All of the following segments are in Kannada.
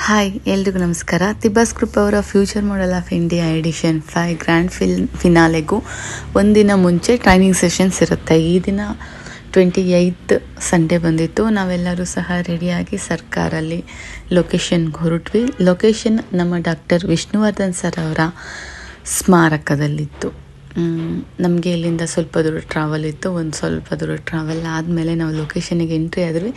ಹಾಯ್, ಎಲ್ರಿಗೂ ನಮಸ್ಕಾರ. ತಿಬ್ಬಾಸ್ ಗ್ರೂಪ್ ಅವರ future model of India edition five grand fill ಫಿನಾಲೆಗೂ ಒಂದಿನ ಮುಂಚೆ ಟ್ರೈನಿಂಗ್ ಸೆಷನ್ಸ್ ಇರುತ್ತೆ. ಈ ದಿನ ಟ್ವೆಂಟಿ ಏಯ್ತ್ ಸಂಡೇ ಬಂದಿತ್ತು. ನಾವೆಲ್ಲರೂ ಸಹ ರೆಡಿಯಾಗಿ ಸರ್ಕಾರಲ್ಲಿ ಲೊಕೇಶನ್ಗೆ ಹೊರಟ್ವಿ. ಲೊಕೇಶನ್ ನಮ್ಮ ಡಾಕ್ಟರ್ ವಿಷ್ಣುವರ್ಧನ್ ಸರ್ ಅವರ ಸ್ಮಾರಕದಲ್ಲಿತ್ತು. ನಮಗೆ ಇಲ್ಲಿಂದ ಸ್ವಲ್ಪ ದೂರ ಟ್ರಾವೆಲ್ ಇತ್ತು, ಒಂದು ಸ್ವಲ್ಪ ದೂರ ಟ್ರಾವೆಲ್ ಆದಮೇಲೆ ನಾವು ಲೊಕೇಶನಿಗೆ ಎಂಟ್ರಿ ಆದ್ವಿ.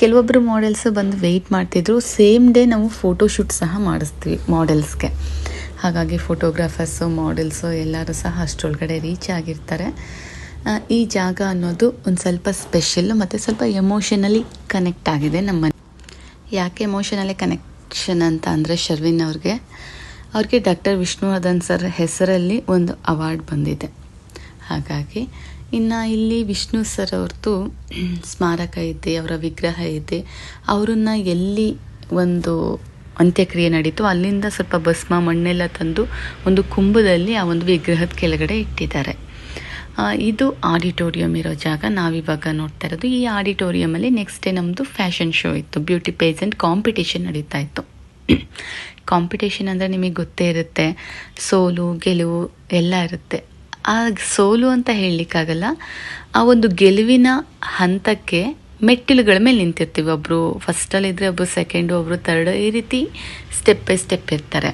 ಕೆಲವೊಬ್ಬರು ಮಾಡೆಲ್ಸ್ ಬಂದು ವೆಯ್ಟ್ ಮಾಡ್ತಿದ್ರು. ಸೇಮ್ ಡೇ ನಾವು ಫೋಟೋಶೂಟ್ ಸಹ ಮಾಡಿಸ್ತೀವಿ ಮಾಡೆಲ್ಸ್ಗೆ ಹಾಗಾಗಿ ಫೋಟೋಗ್ರಾಫರ್ಸು ಮಾಡೆಲ್ಸು ಎಲ್ಲರೂ ಸಹ ಅಷ್ಟರೊಳಗಡೆ ರೀಚ್ ಆಗಿರ್ತಾರೆ. ಈ ಜಾಗ ಅನ್ನೋದು ಒಂದು ಸ್ವಲ್ಪ ಸ್ಪೆಷಲ್ಲು ಮತ್ತು ಸ್ವಲ್ಪ ಎಮೋಷನಲಿ ಕನೆಕ್ಟ್ ಆಗಿದೆ ನಮ್ಮ ಯಾಕೆ ಎಮೋಷನಲಿ ಕನೆಕ್ಷನ್ ಅಂತ ಅಂದರೆ ಶರ್ವಿನ್ ಅವ್ರಿಗೆ ಅವ್ರಿಗೆ ಡಾಕ್ಟರ್ ವಿಷ್ಣುವರ್ಧನ್ ಸರ್ ಹೆಸರಲ್ಲಿ ಒಂದು ಅವಾರ್ಡ್ ಬಂದಿದೆ. ಹಾಗಾಗಿ ಇನ್ನು ಇಲ್ಲಿ ವಿಷ್ಣು ಸರ್ ಅವ್ರದ್ದು ಸ್ಮಾರಕ ಇದೆ, ಅವರ ವಿಗ್ರಹ ಇದೆ. ಅವರನ್ನು ಎಲ್ಲಿ ಒಂದು ಅಂತ್ಯಕ್ರಿಯೆ ನಡೀತು ಅಲ್ಲಿಂದ ಸ್ವಲ್ಪ ಭಸ್ಮ, ಮಣ್ಣೆಲ್ಲ ತಂದು ಒಂದು ಕುಂಭದಲ್ಲಿ ಆ ಒಂದು ವಿಗ್ರಹದ ಕೆಳಗಡೆ ಇಟ್ಟಿದ್ದಾರೆ. ಇದು ಆಡಿಟೋರಿಯಂ ಇರೋ ಜಾಗ. ನಾವಿವಾಗ ನೋಡ್ತಾ ಇರೋದು ಈ ಆಡಿಟೋರಿಯಮಲ್ಲಿ ನೆಕ್ಸ್ಟ್ ಡೇ ನಮ್ಮದು ಫ್ಯಾಷನ್ ಶೋ ಇತ್ತು. ಬ್ಯೂಟಿ ಪೇಜೆಂಟ್ ಕಾಂಪಿಟೇಷನ್ ನಡೀತಾ ಇತ್ತು. ಕಾಂಪಿಟೇಷನ್ ಅಂದರೆ ನಿಮಗೆ ಗೊತ್ತೇ ಇರುತ್ತೆ. ಸೋಲು, ಗೆಲುವು ಎಲ್ಲ ಇರುತ್ತೆ. ಆ ಸೋಲು ಅಂತ ಹೇಳಲಿಕ್ಕಾಗಲ್ಲ, ಆ ಒಂದು ಗೆಲುವಿನ ಹಂತಕ್ಕೆ ಮೆಟ್ಟಿಲುಗಳ ಮೇಲೆ ನಿಂತಿರ್ತೀವಿ. ಒಬ್ಬರು ಫಸ್ಟಲ್ಲಿದ್ದರೆ ಒಬ್ಬರು ಸೆಕೆಂಡು ಒಬ್ಬರು ತರ್ಡ್ ಈ ರೀತಿ ಸ್ಟೆಪ್ ಬೈ ಸ್ಟೆಪ್ ಇರ್ತಾರೆ.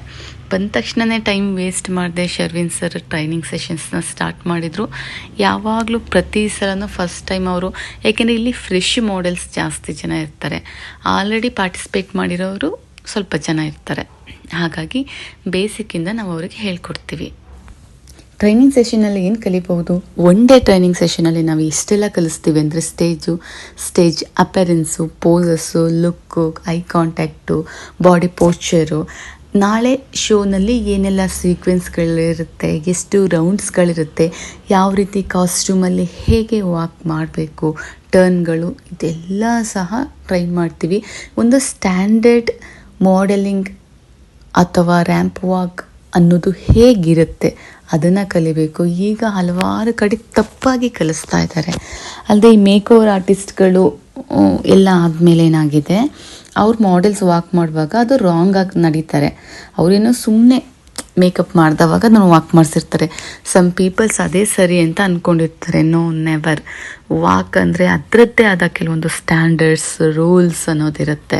ಬಂದ ತಕ್ಷಣವೇ ಟೈಮ್ ವೇಸ್ಟ್ ಮಾಡಿದೆ ಶರ್ವಿನ್ ಸರ್ ಟ್ರೈನಿಂಗ್ ಸೆಷನ್ಸ್ನ ಸ್ಟಾರ್ಟ್ ಮಾಡಿದರು. ಯಾವಾಗಲೂ ಪ್ರತಿ ಸಲನೂ ಫಸ್ಟ್ ಟೈಮ್ ಅವರು, ಯಾಕೆಂದರೆ ಇಲ್ಲಿ ಫ್ರೆಶ್ ಮಾಡೆಲ್ಸ್ ಜಾಸ್ತಿ ಜನ ಇರ್ತಾರೆ. ಆಲ್ರೆಡಿ ಪಾರ್ಟಿಸಿಪೇಟ್ ಮಾಡಿರೋರು ಸ್ವಲ್ಪ ಜನ ಇರ್ತಾರೆ. ಹಾಗಾಗಿ ಬೇಸಿಕ್ಕಿಂದ ನಾವು ಅವರಿಗೆ ಹೇಳ್ಕೊಡ್ತೀವಿ. ಟ್ರೈನಿಂಗ್ ಸೆಷನಲ್ಲಿ ಏನು ಕಲಿಬಹುದು? ಒನ್ ಡೇ ಟ್ರೈನಿಂಗ್ ಸೆಷನಲ್ಲಿ ನಾವು ಎಷ್ಟೆಲ್ಲ ಕಲಿಸ್ತೀವಿ ಅಂದರೆ stage stage appearance poses look eye contact body posture ನಾಳೆ ಶೋನಲ್ಲಿ ಏನೆಲ್ಲ ಸೀಕ್ವೆನ್ಸ್ಗಳಿರುತ್ತೆ ಎಷ್ಟು ರೌಂಡ್ಸ್ಗಳಿರುತ್ತೆ ಯಾವ ರೀತಿ ಕಾಸ್ಟ್ಯೂಮಲ್ಲಿ ಹೇಗೆ ವಾಕ್ ಮಾಡಬೇಕು ಟರ್ನ್ಗಳು ಇದೆಲ್ಲ ಸಹ ಟ್ರೈ ಮಾಡ್ತೀವಿ. ಒಂದು ಸ್ಟ್ಯಾಂಡರ್ಡ್ ಮಾಡೆಲಿಂಗ್ ಅಥವಾ ರ್ಯಾಂಪ್ ವಾಕ್ ಅನ್ನೋದು ಹೇಗಿರುತ್ತೆ, ಅದನ್ನು ಕಲಿಬೇಕು. ಈಗ ಹಲವಾರು ಕಡೆ ತಪ್ಪಾಗಿ ಕಲಿಸ್ತಾ ಇದ್ದಾರೆ. ಅಲ್ಲದೆ ಈ ಮೇಕ್ ಆರ್ಟಿಸ್ಟ್ಗಳು ಎಲ್ಲ ಆದಮೇಲೆ ಏನಾಗಿದೆ, ಅವ್ರ ಮಾಡೆಲ್ಸ್ ವಾಕ್ ಮಾಡುವಾಗ ಅದು ರಾಂಗ್ ಆಗಿ ನಡೀತಾರೆ. ಅವರೇನೋ ಸುಮ್ಮನೆ ಮೇಕಪ್ ಮಾಡಿದವಾಗ ಅದನ್ನು ವಾಕ್ ಮಾಡಿಸಿರ್ತಾರೆ. ಸಮ್ ಪೀಪಲ್ಸ್ ಅದೇ ಸರಿ ಅಂತ ಅಂದ್ಕೊಂಡಿರ್ತಾರೆ ನೋ ನೆವರ್ ವಾಕ್ ಅಂದರೆ ಅದರದ್ದೇ ಆದ ಕೆಲವೊಂದು ಸ್ಟ್ಯಾಂಡರ್ಡ್ಸ್ ರೂಲ್ಸ್ ಅನ್ನೋದಿರುತ್ತೆ.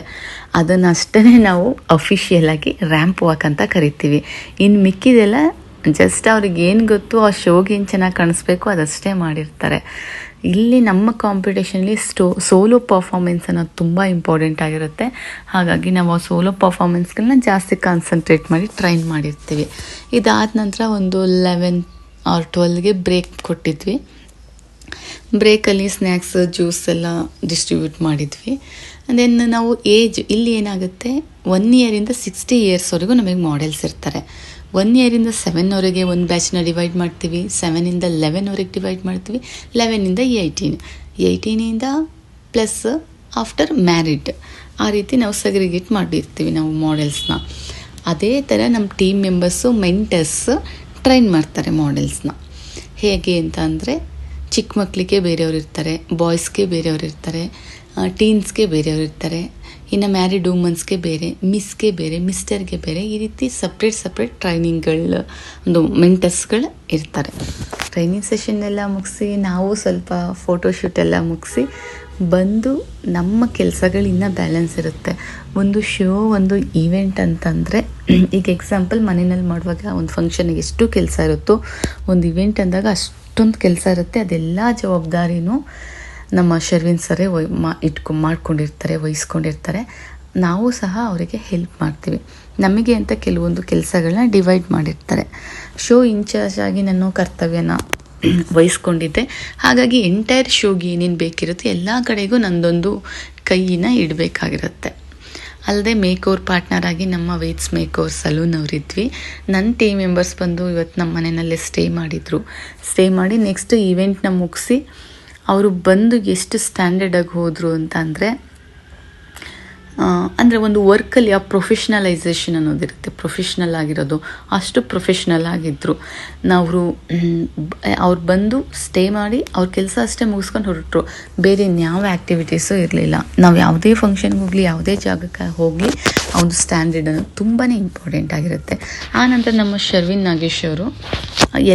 ಅದನ್ನು ಅಷ್ಟೇ ನಾವು ಅಫಿಷಿಯಲ್ ಆಗಿ ರ್ಯಾಂಪ್ ವಾಕ್ ಅಂತ ಕರಿತೀವಿ. ಇನ್ನು ಮಿಕ್ಕಿದೆಲ್ಲ ಜಸ್ಟ್ ಅವ್ರಿಗೆ ಏನು ಗೊತ್ತು ಆ ಶೋಗೆ ಏನು ಚೆನ್ನಾಗಿ ಕಾಣಿಸ್ಬೇಕು ಅದಷ್ಟೇ ಮಾಡಿರ್ತಾರೆ. ಇಲ್ಲಿ ನಮ್ಮ ಕಾಂಪಿಟೇಷನಲ್ಲಿ ಸ್ಟೋ ಸೋಲೋ ಪರ್ಫಾರ್ಮೆನ್ಸ್ ಅನ್ನೋದು ತುಂಬ ಇಂಪಾರ್ಟೆಂಟ್ ಆಗಿರುತ್ತೆ. ಹಾಗಾಗಿ ನಾವು ಆ ಸೋಲೋ ಪರ್ಫಾಮೆನ್ಸ್ಗಳನ್ನ ಜಾಸ್ತಿ ಕಾನ್ಸಂಟ್ರೇಟ್ ಮಾಡಿ ಟ್ರೈನ್ ಮಾಡಿರ್ತೀವಿ. ಇದಾದ ನಂತರ ಒಂದು ಲೆವೆನ್ ಆರ್ ಟ್ವೆಲ್ಗೆ ಬ್ರೇಕ್ ಕೊಟ್ಟಿದ್ವಿ. ಬ್ರೇಕಲ್ಲಿ ಸ್ನ್ಯಾಕ್ಸ್ ಜ್ಯೂಸ್ ಎಲ್ಲ ಡಿಸ್ಟ್ರಿಬ್ಯೂಟ್ ಮಾಡಿದ್ವಿ. ದೆನ್ ನಾವು ಏಜ್ ಇಲ್ಲಿ ಏನಾಗುತ್ತೆ ಒನ್ ಇಯರಿಂದ ಸಿಕ್ಸ್ಟಿ ಇಯರ್ಸ್ವರೆಗೂ ನಮಗೆ ಮಾಡೆಲ್ಸ್ ಇರ್ತಾರೆ. ಒನ್ ಇಯರಿಂದ ಸೆವೆನ್ವರೆಗೆ ಒಂದು ಬ್ಯಾಚ್ನ ಡಿವೈಡ್ ಮಾಡ್ತೀವಿ. ಸೆವೆನಿಂದ ಲೆವೆನ್ವರೆಗೆ ಡಿವೈಡ್ ಮಾಡ್ತೀವಿ. ಲೆವೆನಿಂದ ಏಯ್ಟೀನ್ ಏಯ್ಟೀನಿಂದ ಪ್ಲಸ್ ಆಫ್ಟರ್ ಮ್ಯಾರಿಡ್ ಆ ರೀತಿ ನಾವು ಸಗ್ರಿಗೇಟ್ ಮಾಡಿರ್ತೀವಿ ನಾವು ಮಾಡೆಲ್ಸ್ನ ಅದೇ ಥರ ನಮ್ಮ ಟೀಮ್ ಮೆಂಬರ್ಸು ಮೆಂಟರ್ಸ್ ಟ್ರೈನ್ ಮಾಡ್ತಾರೆ ಮಾಡೆಲ್ಸ್ನ ಹೇಗೆ ಅಂತ ಅಂದರೆ ಚಿಕ್ಕ ಮಕ್ಕಳಿಗೆ ಬೇರೆಯವ್ರು ಇರ್ತಾರೆ ಬಾಯ್ಸ್ಗೆ ಬೇರೆಯವ್ರು ಇರ್ತಾರೆ ಟೀನ್ಸ್ಗೆ ಬೇರೆಯವ್ರು ಇರ್ತಾರೆ. ಇನ್ನು ಮ್ಯಾರಿಡ್ ವುಮನ್ಸ್ಗೆ ಬೇರೆ ಮಿಸ್ಗೆ ಬೇರೆ ಮಿಸ್ಟರ್ಗೆ ಬೇರೆ ಈ ರೀತಿ ಸಪ್ರೇಟ್ ಸಪ್ರೇಟ್ ಟ್ರೈನಿಂಗ್ಗಳು ಒಂದು ಮೆಂಟರ್ಸ್ಗಳು ಇರ್ತಾರೆ. ಟ್ರೈನಿಂಗ್ ಸೆಷನ್ ಎಲ್ಲ ಮುಗಿಸಿ, ನಾವು ಸ್ವಲ್ಪ ಫೋಟೋಶೂಟ್ ಎಲ್ಲ ಮುಗಿಸಿ, ಬಂದು ನಮ್ಮ ಕೆಲಸಗಳು ಇನ್ನೂ ಬ್ಯಾಲೆನ್ಸ್ ಇರುತ್ತೆ. ಒಂದು ಶೋ ಒಂದು ಈವೆಂಟ್ ಅಂತಂದರೆ, ಈಗ ಎಕ್ಸಾಂಪಲ್ ಮನೆಯಲ್ಲಿ ಮಾಡುವಾಗ ಒಂದು ಫಂಕ್ಷನ್ಗೆ ಎಷ್ಟು ಕೆಲಸ ಇರುತ್ತೋ, ಒಂದು ಇವೆಂಟ್ ಅಂದಾಗ ಅಷ್ಟೊಂದು ಕೆಲಸ ಇರುತ್ತೆ, ಅದೆಲ್ಲ ಜವಾಬ್ದಾರಿನೂ ನಮ್ಮ ಶರ್ವಿನ್ ಸರೇ ವೈ ಮಾ ಇಟ್ಕೊ ಮಾಡ್ಕೊಂಡಿರ್ತಾರೆ, ವಹಿಸ್ಕೊಂಡಿರ್ತಾರೆ. ನಾವು ಸಹ ಅವರಿಗೆ ಹೆಲ್ಪ್ ಮಾಡ್ತೀವಿ. ನಮಗೆ ಅಂತ ಕೆಲವೊಂದು ಕೆಲಸಗಳನ್ನ ಡಿವೈಡ್ ಮಾಡಿರ್ತಾರೆ. ಶೋ ಇನ್ಚಾರ್ಜ್ ಆಗಿ ನಾನು ಕರ್ತವ್ಯನ ವಹಿಸ್ಕೊಂಡಿದ್ದೆ. ಹಾಗಾಗಿ ಎಂಟೈರ್ ಶೋಗೆ ಏನೇನು ಬೇಕಿರುತ್ತೆ ಎಲ್ಲ ಕಡೆಗೂ ನಂದೊಂದು ಕೈಯಿನ ಇಡಬೇಕಾಗಿರುತ್ತೆ. ಅಲ್ಲದೆ ಮೇಕೋರ್ ಪಾರ್ಟ್ನರ್ ಆಗಿ ನಮ್ಮ ವೇಟ್ಸ್ ಮೇಕೋರ್ ಸಲೂನ್ ಅವರಿದ್ವಿ. ನನ್ನ ಟೀಮ್ ಮೆಂಬರ್ಸ್ ಬಂದು ಇವತ್ತು ನಮ್ಮ ಮನೆಯಲ್ಲೇ ಸ್ಟೇ ಮಾಡಿದರು. ಸ್ಟೇ ಮಾಡಿ ನೆಕ್ಸ್ಟ್ ಈವೆಂಟ್ನ ಮುಗಿಸಿ ಅವರು ಬಂದು ಎಷ್ಟು ಸ್ಟ್ಯಾಂಡರ್ಡಾಗಿ ಹೋದರು ಅಂತ ಅಂದರೆ ಅಂದರೆ ಒಂದು ವರ್ಕಲ್ಲಿ ಆ ಪ್ರೊಫೆಷ್ನಲೈಸೇಷನ್ ಅನ್ನೋದಿರುತ್ತೆ ಪ್ರೊಫೆಷ್ನಲ್ ಆಗಿರೋದು. ಅಷ್ಟು ಪ್ರೊಫೆಷ್ನಲ್ ಆಗಿದ್ದರು ನಾವು ಅವ್ರು ಬಂದು ಸ್ಟೇ ಮಾಡಿ ಅವ್ರ ಕೆಲಸ ಅಷ್ಟೇ ಮುಗಿಸ್ಕೊಂಡು ಹೊರಟರು. ಬೇರೆ ಇನ್ಯಾವ ಆ್ಯಕ್ಟಿವಿಟೀಸು ಇರಲಿಲ್ಲ. ನಾವು ಯಾವುದೇ ಫಂಕ್ಷನ್ಗೆ ಹೋಗಲಿ, ಯಾವುದೇ ಜಾಗಕ್ಕೆ ಹೋಗಲಿ ಒಂದು ಸ್ಟ್ಯಾಂಡರ್ಡ್ ಅನ್ನೋದು ತುಂಬಾ ಇಂಪಾರ್ಟೆಂಟ್ ಆಗಿರುತ್ತೆ. ಆನಂತರ ನಮ್ಮ ಶರ್ವಿನ್ ನಾಗೇಶ್ ಅವರು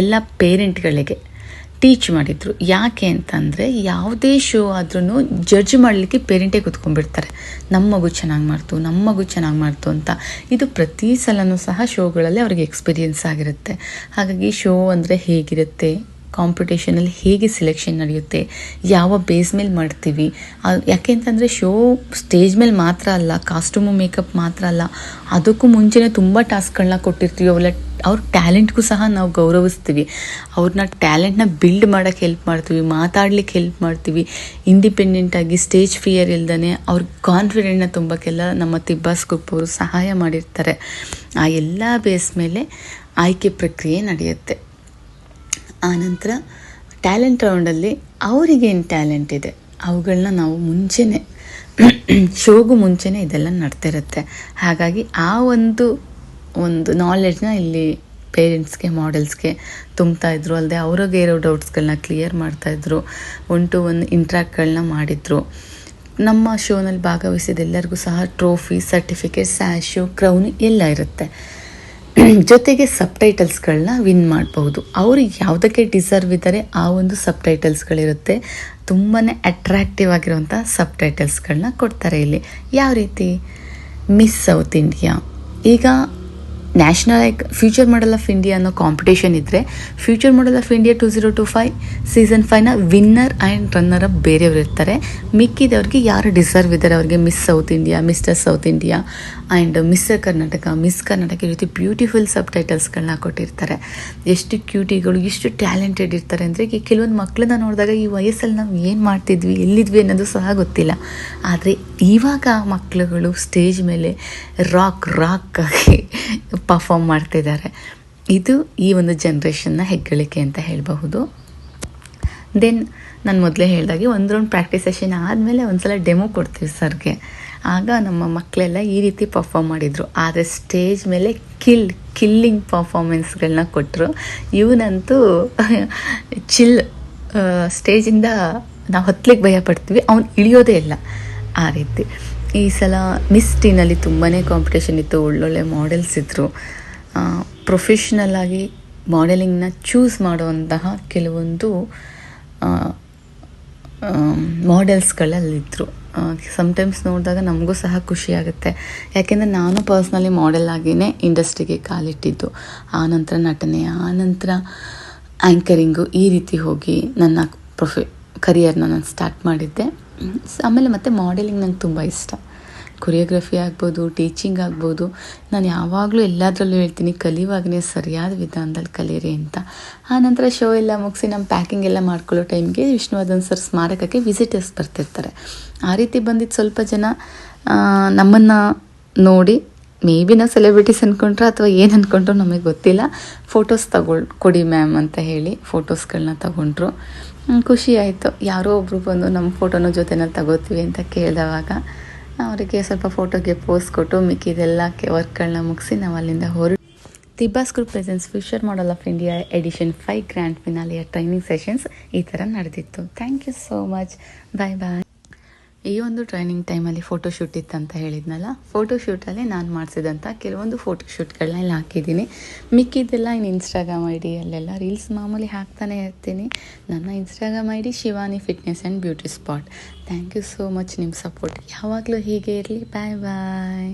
ಎಲ್ಲ ಪೇರೆಂಟ್ಗಳಿಗೆ ಟೀಚ್ ಮಾಡಿದರು. ಯಾಕೆ ಅಂತಂದರೆ ಯಾವುದೇ ಶೋ ಆದ್ರೂ ಜಡ್ಜ್ ಮಾಡಲಿಕ್ಕೆ ಪೇರೆಂಟೇ ಕೂತ್ಕೊಂಡ್ಬಿಡ್ತಾರೆ. ನಮ್ಮ ಮಗು ಚೆನ್ನಾಗಿ ಮಾಡ್ತು, ನಮ್ಮ ಮಗು ಚೆನ್ನಾಗಿ ಮಾಡ್ತು ಅಂತ. ಇದು ಪ್ರತಿ ಸಲನೂ ಸಹ ಶೋಗಳಲ್ಲಿ ಅವ್ರಿಗೆ ಎಕ್ಸ್ಪೀರಿಯೆನ್ಸ್ ಆಗಿರುತ್ತೆ. ಹಾಗಾಗಿ ಶೋ ಅಂದರೆ ಹೇಗಿರುತ್ತೆ ಕಾಂಪಿಟೇಷನಲ್ಲಿ ಹೇಗೆ ಸೆಲೆಕ್ಷನ್ ನಡೆಯುತ್ತೆ, ಯಾವ ಬೇಸ್ ಮೇಲೆ ಮಾಡ್ತೀವಿ ಯಾಕೆ ಅಂತಂದರೆ ಶೋ ಸ್ಟೇಜ್ ಮೇಲೆ ಮಾತ್ರ ಅಲ್ಲ ಕಾಸ್ಟ್ಯೂಮು ಮೇಕಪ್ ಮಾತ್ರ ಅಲ್ಲ, ಅದಕ್ಕೂ ಮುಂಚೆನೇ ತುಂಬ ಟಾಸ್ಕ್ಗಳನ್ನ ಕೊಟ್ಟಿರ್ತೀವಿ ಅವೆಲ್ಲ ಅವ್ರ ಟ್ಯಾಲೆಂಟ್ಗೂ ಸಹ ನಾವು ಗೌರವಿಸ್ತೀವಿ. ಅವ್ರನ್ನ ಟ್ಯಾಲೆಂಟ್ನ ಬಿಲ್ಡ್ ಮಾಡೋಕ್ಕೆ ಹೆಲ್ಪ್ ಮಾಡ್ತೀವಿ ಮಾತಾಡ್ಲಿಕ್ಕೆ ಹೆಲ್ಪ್ ಮಾಡ್ತೀವಿ ಇಂಡಿಪೆಂಡೆಂಟಾಗಿ ಸ್ಟೇಜ್ ಫಿಯರ್ ಇಲ್ದೇ ಅವ್ರ ಕಾನ್ಫಿಡೆಂಟ್ನ ತುಂಬಕ್ಕೆಲ್ಲ ನಮ್ಮ ತಿಬ್ಬಾಸ್ ಗ್ರೂಪ್ ಅವರು ಸಹಾಯ ಮಾಡಿರ್ತಾರೆ. ಆ ಎಲ್ಲ ಬೇಸ್ ಮೇಲೆ ಆಯ್ಕೆ ಪ್ರಕ್ರಿಯೆ ನಡೆಯುತ್ತೆ. ಆನಂತರ ಟ್ಯಾಲೆಂಟ್ ರೌಂಡಲ್ಲಿ ಅವರಿಗೇನು ಟ್ಯಾಲೆಂಟ್ ಇದೆ? ಅವುಗಳನ್ನ ನಾವು ಮುಂಚೆನೇ, ಶೋಗೂ ಮುಂಚೆನೇ ಇದೆಲ್ಲ ನಡ್ತಿರುತ್ತೆ. ಹಾಗಾಗಿ ಆ ಒಂದು ಒಂದು ನಾಲೆಡ್ಜ್ನ ಇಲ್ಲಿ ಪೇರೆಂಟ್ಸ್ಗೆ ಮಾಡೆಲ್ಸ್ಗೆ ತುಂಬ್ತಾ ಇದ್ರು. ಅಲ್ಲದೆ ಅವ್ರಿಗೆ ಇರೋ ಡೌಟ್ಸ್ಗಳನ್ನ ಕ್ಲಿಯರ್ ಮಾಡ್ತಾಯಿದ್ರು ಒನ್ ಟು ಒನ್ ಇಂಟ್ರ್ಯಾಕ್ಟ್ಗಳನ್ನ ಮಾಡಿದರು. ನಮ್ಮ ಶೋನಲ್ಲಿ ಭಾಗವಹಿಸಿದ ಎಲ್ಲರಿಗೂ ಸಹ ಟ್ರೋಫಿ ಸರ್ಟಿಫಿಕೇಟ್ ಸ್ಯಾಶು ಕ್ರೌನ್ ಎಲ್ಲ ಇರುತ್ತೆ. ಜೊತೆಗೆ ಸಬ್ ಟೈಟಲ್ಸ್ಗಳನ್ನ ವಿನ್ ಮಾಡಬಹುದು. ಅವರು ಯಾವುದಕ್ಕೆ ಡಿಸರ್ವ್ ಇದ್ದಾರೆ ಆ ಒಂದು ಸಬ್ ಟೈಟಲ್ಸ್ಗಳಿರುತ್ತೆ ತುಂಬಾ ಅಟ್ರಾಕ್ಟಿವ್ ಆಗಿರುವಂಥ ಸಬ್ ಟೈಟಲ್ಸ್ಗಳನ್ನ ಕೊಡ್ತಾರೆ ಇಲ್ಲಿ. ಯಾವ ರೀತಿ? ಮಿಸ್ ಸೌತ್ ಇಂಡಿಯಾ ಈಗ national future model of India ಅನ್ನೋ ಕಾಂಪಿಟೇಷನ್ ಇದ್ದರೆ future model of India two zero two five season ಫೈವ್ನ winner and runner up ಬೇರೆಯವರು ಇರ್ತಾರೆ. ಮಿಕ್ಕಿದವ್ರಿಗೆ ಯಾರು ಡಿಸರ್ವ್ ಇದ್ದಾರೆ ಅವ್ರಿಗೆ miss south India mister south India and miss Karnataka miss Karnataka ಈ ರೀತಿ ಬ್ಯೂಟಿಫುಲ್ ಸಬ್ ಟೈಟಲ್ಸ್ಗಳನ್ನ ಕೊಟ್ಟಿರ್ತಾರೆ. ಎಷ್ಟು ಕ್ಯೂಟಿಗಳು ಎಷ್ಟು ಟ್ಯಾಲೆಂಟೆಡ್ ಇರ್ತಾರೆ ಅಂದರೆ ಈ ಕೆಲವೊಂದು ಮಕ್ಕಳನ್ನ ನೋಡಿದಾಗ ಈ ವಯಸ್ಸಲ್ಲಿ ನಾವು ಏನು ಮಾಡ್ತಿದ್ವಿ, ಎಲ್ಲಿದ್ವಿ ಅನ್ನೋದು ಸಹ ಗೊತ್ತಿಲ್ಲ. ಆದರೆ ಇವಾಗ ಮಕ್ಕಳುಗಳು ಸ್ಟೇಜ್ ಮೇಲೆ ರಾಕ್ ರಾಕ್ ಆಗಿ ಪರ್ಫಾಮ್ ಮಾಡ್ತಿದ್ದಾರೆ. ಇದು ಈ ಒಂದು ಜನ್ರೇಷನ್ನ ಹೆಗ್ಗಳಿಕೆ ಅಂತ ಹೇಳಬಹುದು. ದೆನ್ ನಾನು ಮೊದಲೇ ಹೇಳಿದಾಗೆ ಒಂದು ರೌಂಡ್ ಪ್ರಾಕ್ಟೀಸ್ ಸೆಷನ್ ಆದಮೇಲೆ ಒಂದ್ಸಲ ಡೆಮೋ ಕೊಡ್ತೀವಿ ಸರ್ಗೆ. ಆಗ ನಮ್ಮ ಮಕ್ಕಳೆಲ್ಲ ಈ ರೀತಿ ಪರ್ಫಾಮ್ ಮಾಡಿದರು. ಆದರೆ ಸ್ಟೇಜ್ ಮೇಲೆ ಕಿಲ್ ಕಿಲ್ಲಿಂಗ್ ಪರ್ಫಾರ್ಮೆನ್ಸ್ಗಳನ್ನ ಕೊಟ್ಟರು ಇವನಂತೂ ಚಿಲ್ ಸ್ಟೇಜಿಂದ ನಾವು ಹತ್ಲಿಕ್ಕೆ ಭಯ ಪಡ್ತೀವಿ. ಅವ್ನು ಇಳಿಯೋದೇ ಇಲ್ಲ ಆ ರೀತಿ. ಈ ಸಲ ಮಿಸ್ ಟೀನಲ್ಲಿ ತುಂಬಾ ಕಾಂಪಿಟೇಷನ್ ಇತ್ತು. ಒಳ್ಳೊಳ್ಳೆ ಮಾಡೆಲ್ಸ್ ಇದ್ದರು ಪ್ರೊಫೆಷ್ನಲ್ಲಾಗಿ ಮಾಡೆಲಿಂಗ್ನ ಚೂಸ್ ಮಾಡುವಂತಹ ಕೆಲವೊಂದು ಮಾಡೆಲ್ಸ್ಗಳಲ್ಲಿದ್ದರು ಸಮ್ಟೈಮ್ಸ್ ನೋಡಿದಾಗ ನಮಗೂ ಸಹ ಖುಷಿಯಾಗುತ್ತೆ ಯಾಕೆಂದರೆ ನಾನು ಪರ್ಸ್ನಲಿ ಮಾಡೆಲ್ ಆಗಿಯೇ ಇಂಡಸ್ಟ್ರಿಗೆ ಕಾಲಿಟ್ಟಿದ್ದು. ಆನಂತರ ನಟನೆ ಆನಂತರ ಆ್ಯಂಕರಿಂಗು ಈ ರೀತಿ ಹೋಗಿ ನನ್ನ ಪ್ರೊಫೆ ಕರಿಯರ್ನ ನಾನು ಸ್ಟಾರ್ಟ್ ಮಾಡಿದ್ದೆ. ಆಮೇಲೆ ಮತ್ತು ಮಾಡೆಲಿಂಗ್ ನಂಗೆ ತುಂಬ ಇಷ್ಟ. ಕೊರಿಯೋಗ್ರಫಿ ಆಗ್ಬೋದು ಟೀಚಿಂಗ್ ಆಗ್ಬೋದು, ನಾನು ಯಾವಾಗಲೂ ಎಲ್ಲದರಲ್ಲೂ ಹೇಳ್ತೀನಿ ಕಲಿಯುವಾಗಲೇ ಸರಿಯಾದ ವಿಧಾನದಲ್ಲಿ ಕಲಿಯಿರಿ ಅಂತ. ಆನಂತರ ಶೋ ಎಲ್ಲ ಮುಗಿಸಿ ನಮ್ಮ ಪ್ಯಾಕಿಂಗ್ ಎಲ್ಲ ಮಾಡ್ಕೊಳ್ಳೋ ಟೈಮ್ಗೆ ವಿಷ್ಣುವರ್ಧನ್ ಸರ್ ಸ್ಮಾರಕಕ್ಕೆ ವಿಸಿಟರ್ಸ್ ಬರ್ತಿರ್ತಾರೆ. ಆ ರೀತಿ ಬಂದಿದ್ದು ಸ್ವಲ್ಪ ಜನ ನಮ್ಮನ್ನು ನೋಡಿ ಮೇ ಬಿ ನಾವು ಸೆಲೆಬ್ರಿಟೀಸ್ ಅಂದ್ಕೊಂಡ್ರೆ ಅಥವಾ ಏನು ಅಂದ್ಕೊಂಡ್ರು ನಮಗೆ ಗೊತ್ತಿಲ್ಲ. ಫೋಟೋಸ್ ತಗೊಳ್, ಕೊಡಿ ಮ್ಯಾಮ್ ಅಂತ ಹೇಳಿ ಫೋಟೋಸ್ಗಳನ್ನ ತಗೊಂಡ್ರು. ಖುಷಿ ಆಯಿತು. ಯಾರೋ ಒಬ್ಬರು ಬಂದು ನಮ್ಮ ಫೋಟೋನ ಜೊತೆನಲ್ಲಿ ತಗೋತೀವಿ ಅಂತ ಕೇಳಿದವಾಗ ಅವರಿಗೆ ಸ್ವಲ್ಪ ಫೋಟೋಗೆ ಪೋಸ್ ಕೊಟ್ಟು ಮಿಕ್ಕಿದೆಲ್ಲ ವರ್ಕ್ಗಳನ್ನ ಮುಗಿಸಿ ನಾವು ಅಲ್ಲಿಂದ ಹೊರಟು Tibba's group presents future model of India edition five grand ಫಿನಾಲಿಯ training sessions ಈ ಥರ ನಡೆದಿತ್ತು. Thank you so much bye bye ಈ ಒಂದು ಟ್ರೈನಿಂಗ್ ಟೈಮಲ್ಲಿ ಫೋಟೋ ಶೂಟ್ ಇತ್ತಂತ ಹೇಳಿದ್ನಲ್ಲ ಫೋಟೋ ಶೂಟಲ್ಲಿ ನಾನು ಮಾಡಿಸಿದಂಥ ಕೆಲವೊಂದು ಫೋಟೋ ಶೂಟ್ಗಳನ್ನ ಇಲ್ಲಿ ಹಾಕಿದ್ದೀನಿ. ಮಿಕ್ಕಿದ್ದೆಲ್ಲ ಇನ್ನು ಇನ್ಸ್ಟಾಗ್ರಾಮ್ ಐ ಡಿ ಅಲ್ಲೆಲ್ಲ ರೀಲ್ಸ್ ಮಾಮೂಲಿ ಹಾಕ್ತಾನೆ ಇರ್ತೀನಿ. ನನ್ನ Instagram I D Shivani fitness and beauty spot thank you so much ನಿಮ್ಮ ಸಪೋರ್ಟ್ ಯಾವಾಗಲೂ ಹೀಗೆ ಇರಲಿ. ಬಾಯ್ ಬಾಯ್